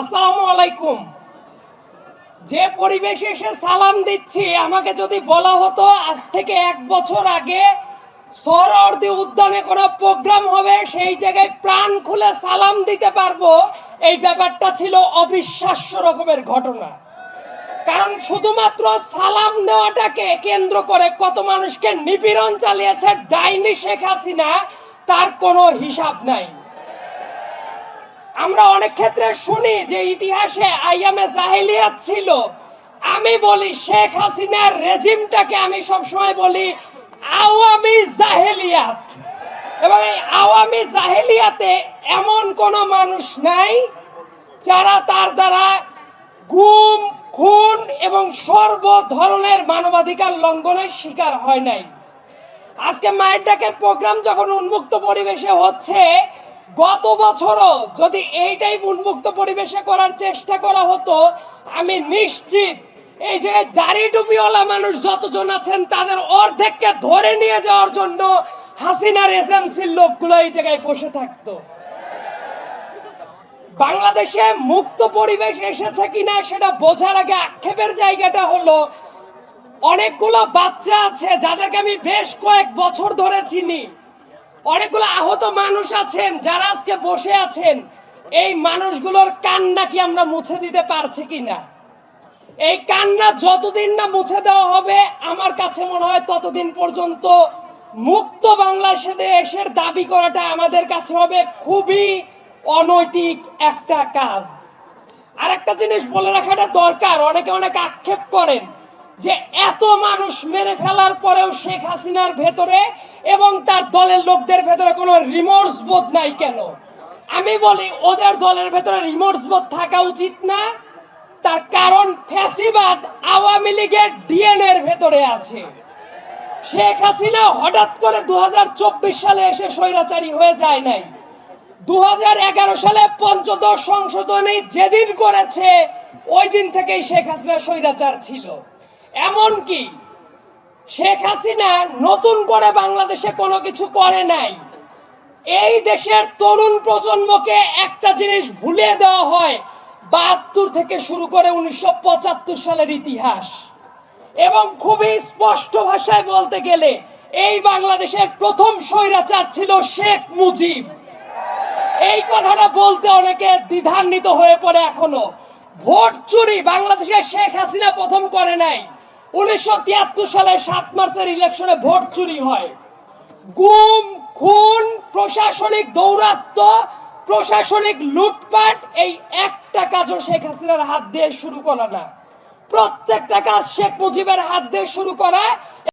আসসালামু আলাইকুম। যে পরিবেশে এসে সালাম দিচ্ছি, আমাকে যদি বলা হতো আজ থেকে এক বছর আগে সরদি উদ্যানে কোনো প্রোগ্রাম হবে, সেই জায়গায় প্রাণ খুলে সালাম দিতে পারব, এই ব্যাপারটা ছিল অবিশ্বাস্য রকমের ঘটনা। কারণ শুধুমাত্র সালাম দেওয়াটাকে কেন্দ্র করে কত মানুষকে নিপীড়ন চালিয়েছে ডাইনি শেখ হাসিনা, তার কোনো হিসাব নাই। আমরা অনেক ক্ষেত্রে শুনি যে ইতিহাসে আইয়ামে জাহেলিয়াত ছিল। আমি বলি শেখ হাসিনার রেজিমটাকে আমি সবসময় বলি আওয়ামী জাহেলিয়াত। এবং এই আওয়ামী জাহেলিয়াতে এমন কোন মানুষ নাই যারা তার দ্বারা গুম, খুন এবং সর্ব ধরনের মানবাধিকার লঙ্ঘনের শিকার হয় নাই। আজকে মায়ের ডাকের প্রোগ্রাম যখন উন্মুক্ত পরিবেশে হচ্ছে গত বছরও যদি এইটাই উন্মুক্ত পরিবেশে করার চেষ্টা করা হতো, আমি নিশ্চিত এই যে দাড়ি টুপিওয়ালা মানুষ যতজন আছেন, তাদের অর্ধেককে ধরে নিয়ে যাওয়ার জন্য হাসিনার এজেন্সির লোকগুলো এই জায়গায় বসে থাকতো। বাংলাদেশে মুক্ত পরিবেশ এসেছে কিনা সেটা বোঝার আগে আক্ষেপের জায়গাটা হলো, অনেকগুলো বাচ্চা আছে যাদেরকে আমি বেশ কয়েক বছর ধরে চিনি। অনেকগুলো আহত মানুষ আছেন, যারা আজকে বসে আছেন। এই মানুষগুলোর কান্না কি আমরা মুছে দিতে পারছি কিনা? এই কান্না যতদিন না মুছে দেওয়া হবে, আমার কাছে মনে হয় ততদিন পর্যন্ত মুক্ত বাংলাদেশের দাবি করাটা আমাদের কাছে হবে খুবই অনৈতিক একটা কাজ। আর একটা জিনিস বলে রাখাটা দরকার, অনেকে অনেক আক্ষেপ করেন। যে এত মানুষ মেরে ফেলার পরেও শেখ হাসিনার ভেতরে এবং তার দলের লোকদের ভেতরে কোনো রিমোর্স বোধ নাই কেন? আমি বলি, ওদের দলের ভেতরে রিমোর্স বোধ থাকা উচিত না। তার কারণ ফ্যাসিবাদ আওয়ামী লীগের ডিএনএ এর ভেতরে আছে। শেখ হাসিনা হঠাৎ করে দু হাজার চব্বিশ সালে এসে স্বৈরাচারী হয়ে যায় নাই। দু হাজার এগারো সালে পঞ্চদশ সংশোধনী যেদিন করেছে, ওই দিন থেকেই শেখ হাসিনা স্বৈরাচার ছিল। এমনকি শেখ হাসিনা নতুন করে বাংলাদেশে কোনো কিছু করে নাই। এই দেশের তরুণ প্রজন্মকে একটা জিনিস ভুলিয়ে দেওয়া হয়, বাহাত্তর থেকে শুরু করে উনিশশো পঁচাত্তর সালের ইতিহাস। এবং খুবই স্পষ্ট ভাষায় বলতে গেলে, এই বাংলাদেশের প্রথম স্বৈরাচার ছিল শেখ মুজিব। এই কথাটা বলতে অনেকে দ্বিধান্বিত হয়ে পড়ে এখনও। ভোট চুরি বাংলাদেশে শেখ হাসিনা প্রথম করে নাই। উনিশশো তিয়াত্তর সালে সাত মার্চের ইলেকশনে ভোট চুরি হয়। গুম, খুন, প্রশাসনিক দৌরাত্ম, প্রশাসনিক লুটপাট, এই একটা কাজও শেখ হাসিনার হাত দিয়ে শুরু করা না। প্রত্যেকটা কাজ শেখ মুজিবের হাত দিয়ে শুরু করা।